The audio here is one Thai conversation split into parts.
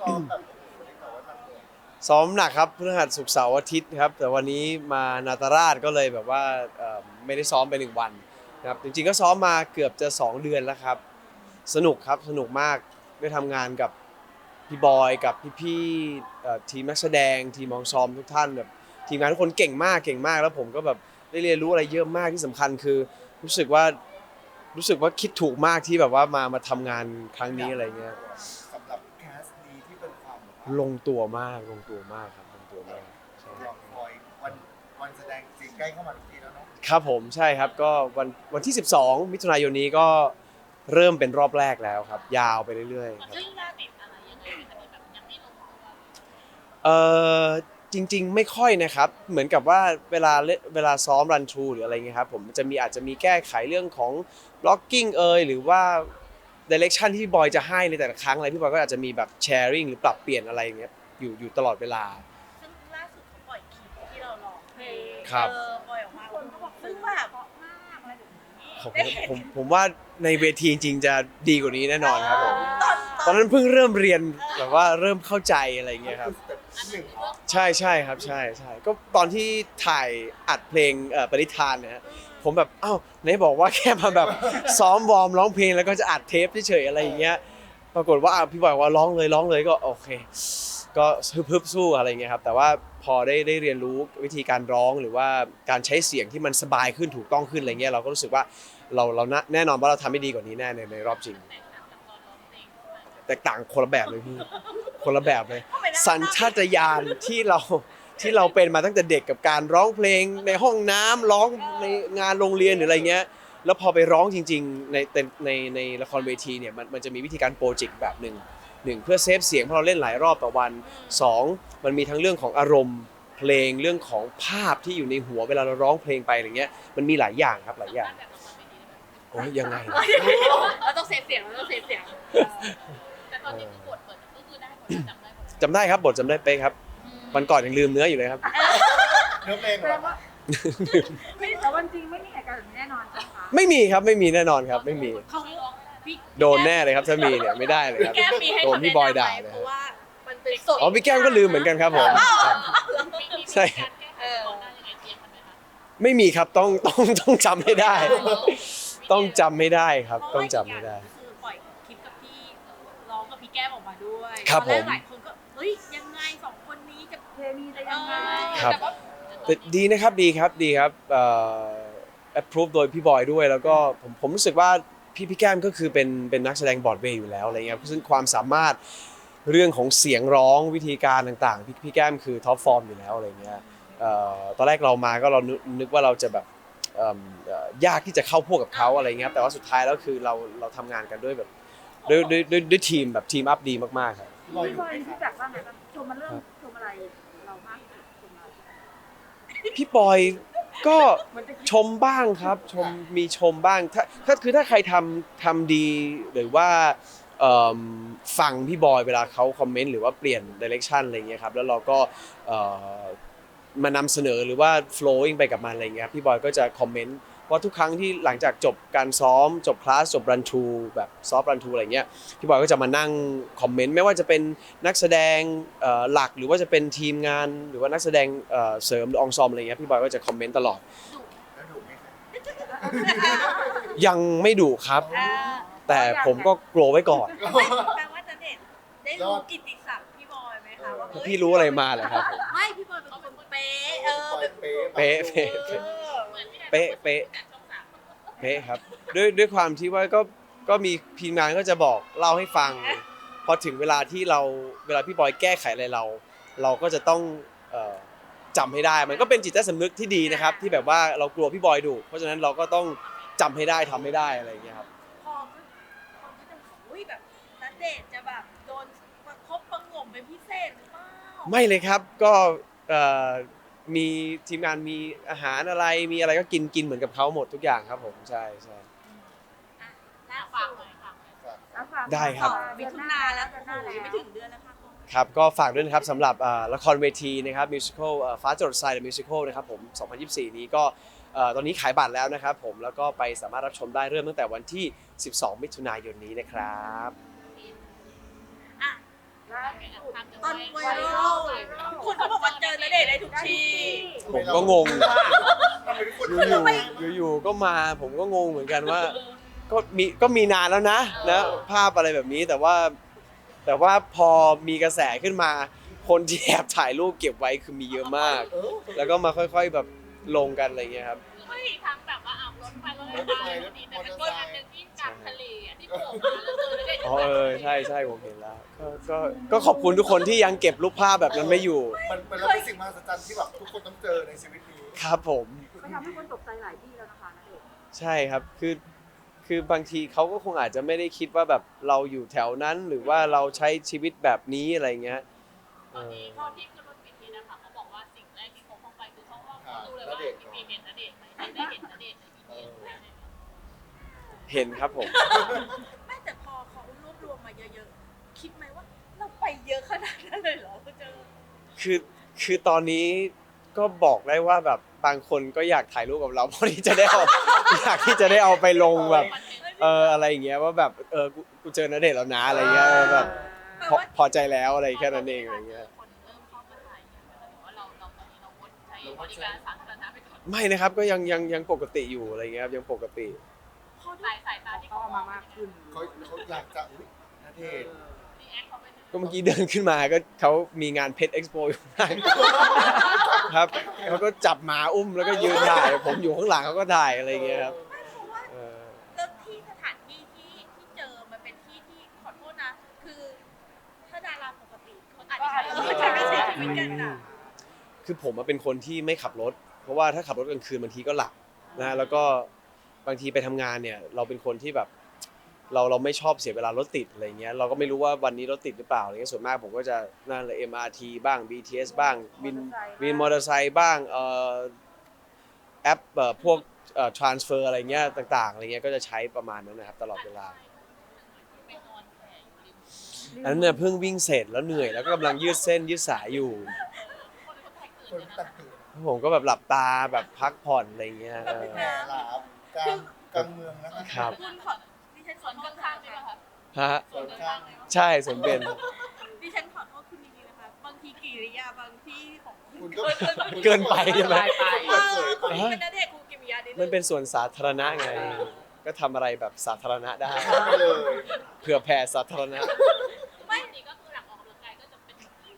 ซ้อมแบบคนที่บอกว่ามันเนี่ยซ้อมหนักครับพฤหัสศุกร์เสาร์อาทิตย์ครับ แต่วันนี้มานาตราชก็เลยแบบว่าเอ่อไม่ได้ซ้อมไปหนึ่งวันนะครับจริงๆก็ซ้อมมาเกือบจะ 2 เดือนแล้วครับ สนุกครับสนุกมากได้ทำงานกับพี่บอยกับพี่ๆเอ่อทีมนักแสดง ทีมมองซอมทุกท่านแบบทีมงานทุกคนเก่งมากเก่งมากแล้วผมก็แบบได้เรียนรู้อะไรเยอะมากที่สำคัญคือ รู้สึกว่ารู้สึกว่าคิดถูกมากที่แบบว่ามามาทำงานครั้งนี้อะไรเงี้ย ลงตัวมากลงตัวมากครับลงตัวมากใช่รอคอยวันวันแสดงจริงใกล้เข้ามาทุกทีแล้วเนาะครับผมใช่ครับก็วันวันที่ 12 มิถุนายนนี้ก็เริ่มเป็นรอบแรกแล้วครับ ยาวไปเรื่อยๆครับซึ่งหน้าติดอะไรยังไงคะที่แบบยังไม่ลงตัวเออจริงๆ ไม่ค่อยนะครับ เหมือนกับว่าเวลาเล่นเวลาซ้อมรันทรูหรืออะไรเงี้ยครับผมจะมีอาจจะมีแก้ไขเรื่องของ blocking เอยหรือว่า direction ที่พี่บอยจะให้ในแต่ละครั้งอะไรพี่บอยก็อาจจะมีแบบ sharing หรือปรับเปลี่ยนอะไรอย่างเงี้ยอยู่อยู่ตลอดเวลา ซึ่งล่าสุดเขาปล่อยคลิปที่เราร้องเพลงครับ เออปล่อยออกมาคนก็บอกซึ่งแบบเพราะมากอะไรแบบนี้ผมได้เห็นผมผมว่าในเวทีจริงๆจะดีกว่านี้แน่นอนครับผมตอนตอนนั้นเพิ่งเริ่มเรียนแบบว่าเริ่มเข้าใจอะไรอย่างเงี้ยครับสเต็ปที่หนึ่งเหรอใช่ใช่ครับใช่ใช่ก็ตอนที่ถ่ายอัดเพลงเอ่อปริธานเนี่ยฮะ ผมแบบเอ้าไหนบอกว่าแค่มาแบบซ้อมวอร์มร้องเพลงแล้วก็จะอัดเทปเฉยๆอะไรอย่างเงี้ยปรากฏว่าอะพี่บอยว่าร้องเลยร้องเลยก็โอเค ก็ฮึบๆสู้อะไรอย่างเงี้ยครับแต่ว่าพอได้ได้เรียนรู้วิธีการร้องหรือว่าการใช้เสียงที่มันสบายขึ้นถูกต้องขึ้นอะไรเงี้ยเราก็รู้สึกว่าเราเราน่าแน่นอนว่าเราทำได้ดีกว่านี้แน่ในในรอบจริง แตกต่างคนละแบบเลยพี่คนละแบบเลย สัญชาตญาณที่เรา ที่เราเป็นมาตั้งแต่เด็กกับการร้องเพลงในห้องน้ำร้องในงานโรงเรียนหรืออะไรเงี้ย แล้วพอไปร้องจริง ๆ ในในในในละครเวทีเนี่ยมันมันจะมีวิธีการโปรเจกต์แบบหนึ่งหนึ่งเพื่อเซฟเสียงเพราะเราเล่นหลายรอบต่อวันสองมันมีทั้งเรื่องของอารมณ์เพลงเรื่องของภาพที่อยู่ในหัวเวลาเราร้องเพลงไปอะไรเงี้ยมันมีหลายอย่างครับหลายอย่างโอ้ยยังไงเราต้องเซฟเสียงเราต้องเซฟเสียงแต่ตอนนี้คือบทเปิดก็คือได้หมดจำได้หมดจำได้ครับบทจำได้เป๊ะครับ วันก่อนยังลืมเนื้ออยู่เลยครับ เนื้อเพลงแสเหรดองว่าไม่แต่วันจริงไม่มีเหตุการณ์แบบนี้แน่นอนใช่ไหมคะไม่มีครับไม่มีแน่นอนครับ ไม่มีเขาร้องพี่โดนแน่เลยครับถ้ามีเนี่ยไม่ได้เลยครับ แก้มมีให้โดนพี่บอยด่าเลย เพราะว่ามันเป็นสดอ๋อพี่แก้มก็ลืมเหมือนกันครับผมใช่ เออไม่มีครับต้องต้องต้องจำให้ได้ ต้องจำให้ได้ครับ ต้องจำให้ได้คือปล่อยคลิปกับพี่ร้องกับพี่แก้มออกมาด้วยครับตอนแกผมหลายคนก็เฮ้ย ยังไงครับ แต่ว่าแต่ดีนะครับดีครับดีครับเอ่อ approve โดยพี่บอยด้วย แล้วก็ผมผมรู้สึกว่าพี่พี่แก้มก็คือเป็นเป็นนักแสดงบอร์ดเวย์อยู่แล้วอะไรเงี้ยซึ่งความสามารถเรื่องของเสียงร้องวิธีการต่างๆ พี่พี่แก้มคือท็อปฟอร์มอยู่แล้วอะไรเงี้ยเอ่อตอนแรกเรามาก็เรานึกนึกว่าเราจะแบบเอิ่มเอ่อยากที่จะเข้าพวกกับเขาอะไรเงี้ยครับแต่ว่าสุดท้ายแล้วคือเราเราทำงานกันด้วยแบบด้วยด้วยด้วยด้วยทีมแบบทีมอัพดีมากๆครับ พี่บอยพี่อบยู่อยไหมคที่รับแบบว่าไงบ้างชมมันเรื่องชมอะไร เรามากที่สุดชมอะไรพี่บอยก็ชมบ้างครับ ชมมีชมบ้างถ้าถ้าคือถ้าใครทำทำดีหรือว่าเอิ่มฟังพี่บอยเวลาเขาคอมเมนต์หรือว่าเปลี่ยนดิเรกชันอะไรเงี้ยครับแล้วเราก็เอ่อมานำเสนอหรือว่า flowing ไปกับมันอะไรเงี้ยครับพี่บอยก็จะคอมเมนต์ เพราะทุกครั้งที่หลังจากจบการซ้อม จบคลาสจบรันทูแบบซอฟรันทูอะไรเงี้ยพี่บอยก็จะมานั่งคอมเมนต์ไม่ว่าจะเป็นนักแสดงเอ่อหลักหรือว่าจะเป็นทีมงาน หรือว่านักแสดงเอ่อเสริมหรือองซอมอะไรเงี้ยพี่บอยก็จะคอมเมนต์ตลอดแล้วถูกไหมครับยังไม่ดุครับอ่าแต่ผมก็กลัวไว้ก่อนไม่แปลว่าจะเด็ดได้รู้กิตติศัพท์พี่บอยไหมคะว่าเฮ้ยพี่รู้อะไรมาเหรอครับผมไม่พี่บอยเป็นคนเป๊ะเออปอยเป็นเป๊ะเป๊ะเป๊ะเป๊ะเป๊ะเป๊ะเป๊ะครับด้วยด้วยความที่ว่าก็ก็มีทีมงานก็จะบอกเล่าให้ฟัง พอถึงเวลาที่เราเวลาพี่บอยแก้ไขอะไรเรา เราก็จะต้องเอ่อจำให้ได้ มันก็เป็นจิตใต้สำนึกที่ดีนะครับ ที่แบบว่าเรากลัวพี่บอยดุเพราะฉะนั้นเราก็ต้องจำให้ได้ทำให้ได้อะไรอย่างเงี้ยครับพอก็คนก็จะบอกอุ้ยแบบนัดเดทจะแบบโดนประคบประหงมเป็นพิเศษหรือเปล่าไม่เลยครับก็เอ่อ มีทีมงานมีอาหารอะไรมีอะไรก็กินกินเหมือนกับเขาหมดทุกอย่างครับผมใช่ใช่น่าฟังเลยค่ะแล้วฝากได้ครับ มิถุนาแล้วเดืโอ้อนหโหน้ายังแล้ไม่วถึงเดือนแล้วค่ะคุณครับก็ฝากด้วยนะครับสำหรับเอ่อละครเวทีนะครับมิวสิควลฟ้าจรดทรายเดอะมิวสิควลนะครับผม2024 นี้ก็เอ่อตอนนี้ขายบัตรแล้วนะครับผมแล้วก็ไปสามารถรับชมได้เริ่มตั้งแต่วันที่ 12 มิถุนายนนี้นะครับอะแล้ว ตอนไวรัลคนเขาบอกว่าเจอณเดชน์ได้ทุกที่ ผมก็งงทำไมทุกคนอยู่ๆอยู่ๆก็มาผมก็งงเหมือนกันว่า ก็มีก็มีนานแล้วนะนะภาพอะไรแบบนี้แต่ว่า แต่ว่าพอมีกระแสขึ้นมา คนที่แอบถ่ายรูปเก็บไว้คือมีเยอะมากเออแล้วก็มาค่อย ๆแบบลงกันอะไรเงี้ยครับ ไม่ทั้งแบบว่าเอารถไปรถไปรถดีแต่เป็นคนอันหนึ่งที่กลางทะเลอะที่โผล่มาแล้วเจ อแล้วได้อ๋อเออใช่ใช่ผมเห็นแล้วก็ก็ก็ขอบคุณทุกคนที่ยังเก็บรูปภาพแบบนั้นไม่อยู่มันมันเราเป็นสิ่งมหัศจรรย์ที่แบบทุกคนต้องเจอในชีวิตนี้ครับผม มันทำให้คนตกใจหลายที่แล้วนะคะณเดชน์ใช่ครับ คือ คือบางทีเขาก็คงอาจจะไม่ได้คิดว่าแบบเราอยู่แถวนั้น หรือว่าเราใช้ชีวิตแบบนี้อะไรเงี้ยตเออนอนี้เขาที่ขึ้นรถปิดนี้นะคะเขาบอกว่าสิ่งแรกที่เขาเข้าไปคือเขาว่าเขาดูเลยว่าพี่พีเห็นณเดชน์ไหมได้เห็นณเดชน์ในอีเมลเห็นครับผม เราไปเยอะขนาดนั้นเลยเหรอเจอคือคือตอนนี้ก็บอกได้ว่าแบบบางคนก็อยากถ่ายรูปกับเราเพราะที่จะได้เอาอยากที่จะได้เอาไปลงแบบ เอออะไรอย่างเงี้ยว่าแบบเออกูกูเจอณเดชน์แล้วนะอะไรเงี้ยเออแบบแปลพอว่าพอใจแล้วอะไรแค่นั้นเองอะไรเงี้ยคนเริ่มเข้ามาถ่ายหรือว่าเราเราตอนนี้เรางดใช้บริการสาธารณะไปก่อนไม่นะครับก็ยังยังยังปกติอยู่อะไรเงี้ยครับยังปกติพอดูสายสายตาที่ก็เขาเอามามากขึ้นเขาเขาอยากจะอุ้ยนาเทศรีแอคเขาเป็น ก็เมื่อกี้เดินขึ้นมาก็เขามีงานเพชรเอ็กซ์โปอยู่ข้างครับเขาก็จับหมาอุ้มแล้วก็ยืนถ่าย ผมอยู่ข้างหลังเขาก็ถ่ายอะไรเงี้ยครับไม่เพราะว่าเออแล้วที่สถานที่ที่ที่เจอมันเป็นที่ที่ขอโทษนะ คือถ้าดาราปกติเขาอาจจะใช้ไม่ใช่ชีวิตกันอะคือผมอะเป็นคนที่ไม่ขับรถ เพราะว่าถ้าขับรถกลางคืนบางทีก็หลับนะแล้วก็บางทีไปทำงานเนี่ย เราเป็นคนที่แบบ เราเราไม่ชอบเสียเวลารถติดอะไรเงี้ยเราก็ไม่รู้ว่าวันนี้รถติดหรือเปล่าอะไรเงี้ยส่วนมากผมก็จะนั่นเลย MRT บ้าง BTS บ้างวินวินมอเตอร์ไซค์บ้างเอ่อแอปเอ่อพวกเอ่อ transfer อะไรเงี้ยต่าง ๆอะไรเงี้ยก็จะใช้ประมาณนั้นนะครับตลอดเวลาไปนอนแผลอยู่ริมอันนั้นเนี่ยเพิ่งวิ่งเสร็จแล้วเหนื่อยแล้วก็กำลังยืดเส้นยืดสายอยู่ คนคนแตกคตื่นนตัดตื่นผมก็แบบหลับตาแบบพักผ่อนอะไรเงี้ยเออ แหมลาบกลางกลางเมืองนะคะ ครับ คุณขอดิฉัน สขอวนโทษข้างๆใช่ไหมคะฮะส่วนข้างใช่สมเป็นดิฉันขอโทษคุณจริงๆนะคะ บางทีกิริยาบางที่ของคุณก็เกินไปใช่ไหมเออคุณเป็นนักเด็กคุณกิริยาดิมันเป็นส่วนสาธารณะไง ก็ทำอะไรแบบสาธารณะได้ไปเลยเผื่อแผ่สาธารณะไม่นี่ก็คือหลังออกกำลังกายก็จะเป็นแบบนี้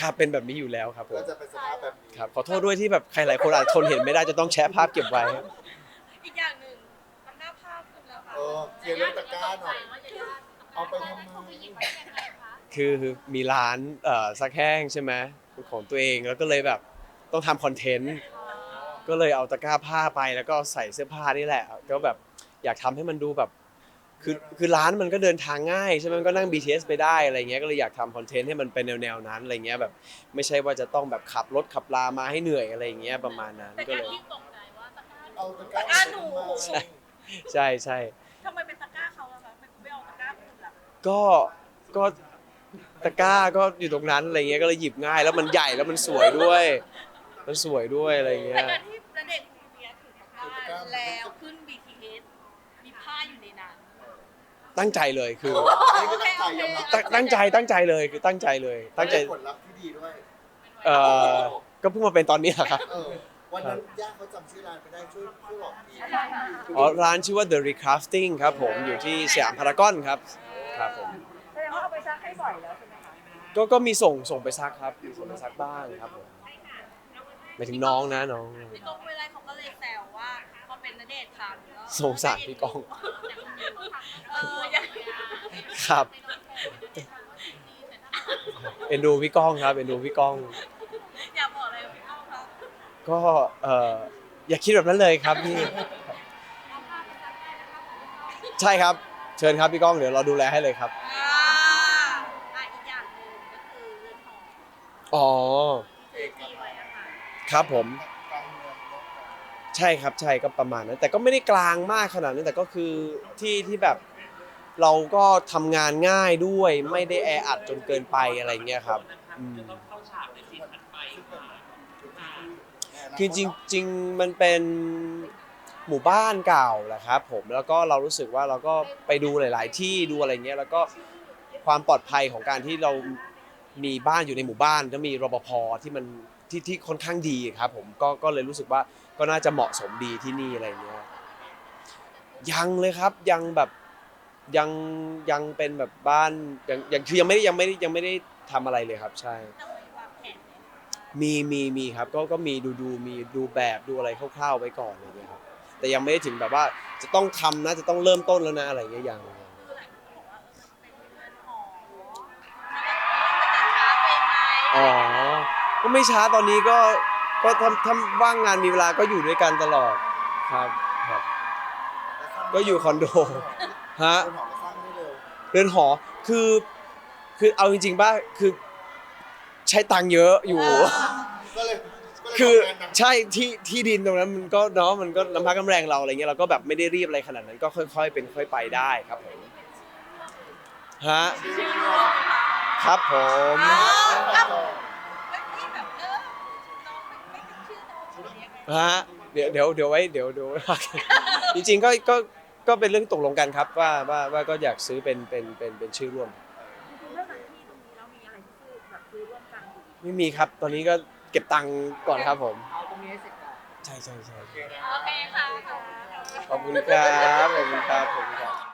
ครับเป็นแบบนี้อยู่แล้วครับผก็มจะเป็นสภาพแบบนี้ครับขอโทษด้วยที่แบบใครหลายคนอาจจะทนเห็นไม่ได้จะต้องแชะภาพเก็บไว้ อีกอย่าง ออเคลียร์เรื่องตะกร้าหน่อย เอาไปทำไมเขาไปหยิบไว้ยังไงคะคือมีร้านเอ่อซักแห้งใช่ไหมเป็นของตัวเองแล้วก็เลยแบบต้องทำคอนเทนต์ก็เลยเอาตะกร้าผ้าไปแล้วก็ใส่เสื้อผ้านี่แหละก็แบบอยากทำให้มันดูแบบคือคือร้านมันก็เดินทางง่ายใช่ไหมมันก็นั่ง BTS ไปได้อะไรเงี้ยก็เลยอยากทำคอนเทนต์ให้มันเป็นแนวๆนั้นอะไรเงี้ยแบบไม่ใช่ว่าจะต้องแบบขับรถขับลามาให้เหนื่อยอะไรเงี้ยประมาณนั้นแต่ก็การเลย ที่ตกใจว่าตะกร้า เอาตะกร้าตะกร้าหนูใช่ใช่ใช่ ทำไมเป็นตะกร้าเขาอะคะมันไม่เอาตะกร้าคุณล่ะก็ก็ตะกร้าก็อยู่ตรงนั้นอะไรเงี้ยก็เลยหยิบง่ายแล้วมันใหญ่แล้วมันสวยด้วย มันสวยด้วยอะไรแต่เงี้ยการที่ณเด็กคุณกิริยาถือตะกร้าแล้วขึ้น BTS มีผ้าอยู่ในนั้นตั้งใจเลยคืออันนี้ก็ตั้งใจยอมรับ ตั้งตั้งใจตั้งใจเลยคือตั้งใจเลย ตั้งใจผลลัพธ์ที่ดีด้วย เอ่อก็เพิ่งมาเป็นตอนนี้แหละครับ เออ วันนั้นย่าเขาจำชื่อร้านไม่ได้ช่วยช่วยบอกทีอ๋อร้านชื่อว่า The Recrafting ครับผมอยู่ที่สยามพารากอนครับครับผมแสดงว่าเอาไปซักให้บ่อยแล้วใช่ไหมคะก็ก็มีส่งส่งไปซักครับมีส่งไปซักบ้างครับผมหมายถึงน้องนะน้อง พี่ก้องเวลาเขาก็เลยแซวว่าพอเป็นณเดชน์ทานก็สงสารพี่ก้อง เออยังครับเอ็นดูพี่ก้องครับเอ็นดูพี่ก้อง ก็เอ่ออย่าคิดแบบนั้นเลยครับพี่ใช่ครับ เชิญครับพี่ก้องเดี๋ยวเราดูแลให้เลยครับ อ่าอะอีกอย่างหนึ่งก็คือเรือนหออ๋อที่ซื้อที่ไว้อะค่ะครับผมกลางเมืองเนอะใช่ครับใช่ก็ประมาณนั้น แต่ก็ไม่ได้กลางมากขนาดนั้นแต่ก็คือที่ที่แบบเราก็ทำงานง่ายด้วย ไม่ได้แออัดจนเกินไปอะไรเงี้ยครับอืมคื อจริงๆมันเป็นหมู่บ้านเก่าแหละครับผมแล้วก็เรารู้สึกว่าเราก็ไปดูหลาย ๆ ที่ดูอะไรเงี้ยแล้วก็ความปลอดภัยของการที่เรามีบ้านอยู่ในหมู่บ้านแล้วมีรปภที่มันที่ที่ค่อนข้างดีครับผมก็ก็เลยรู้สึกว่าก็น่าจะเหมาะสมดีที่นี่อะไรเงี้ยยังเลยครับยังแบบยังยังเป็นแบบบ้านยังยังคือยังไม่ได้ยังไม่ได้ยังไม่ได้ทำอะไรเลยครับ ใช่ต้องมีว มีมีมีครับก็ก็มีดูดูมีดูแบบดูอะไรคร่าวๆไว้ก่อนอะไรเงี้ยครับแต่ยังไม่ได้ถึงแบบว่าจะต้องทำนะจะต้องเริ่มต้นแล้วนะอะไรเงี้ยยังคือหลายคนบอกว่าเออมันเป็นเรือนหอมันจะช้าไปไหมอ๋อก็ไม่ช้าตอนนี้ก็ก็ทำทำว่างงานมีเวลาก็อยู่ด้วยกันตลอดครับครับ ก็อยู่คอนโดฮะเรือนหอก็สร้างได้เร็วเรือนหอคือคือเอาจริงๆป่ะคือ ใช้ตังค์เยอะอยู่ ก็เลยก็เลยคือทำงานหนักใช่ที่ที่ดินตรงนั้นมันก็เนาะมันก็น้ำพักน้ำแรงเราอะไรเงี้ยเราก็แบบไม่ได้รีบอะไรขนาดนั้นก็ค่อย ๆ เป็นค่อยไปได้ครับผมฮะครับผมอ้าวอ้าวไม่มีแบบเออน้องไม่ไม่ถึงชื่อน้องหรือยังไงฮะเดี๋ยวเดี๋ยวเดี๋ยวไว้เดี๋ยวเดี๋ยว จริงๆก็ก็ก็เป็นเรื่องตกลงกันครับว่าว่าว่าก็อยากซื้อเป็นเป็นเป็นเป็นชื่อร่วมจริง ซื้อแบบซื้อร่วมกันอยู่ไม่มีครับ ตอนนี้ก็เก็บตังค์ก่อนครับผม เอาตรงนี้ให้เสร็จก่อน ใช่ใช่ใช่โอเคค่ะ ขอบคุณครับ ขอบคุณครับ ขอบคุณครับ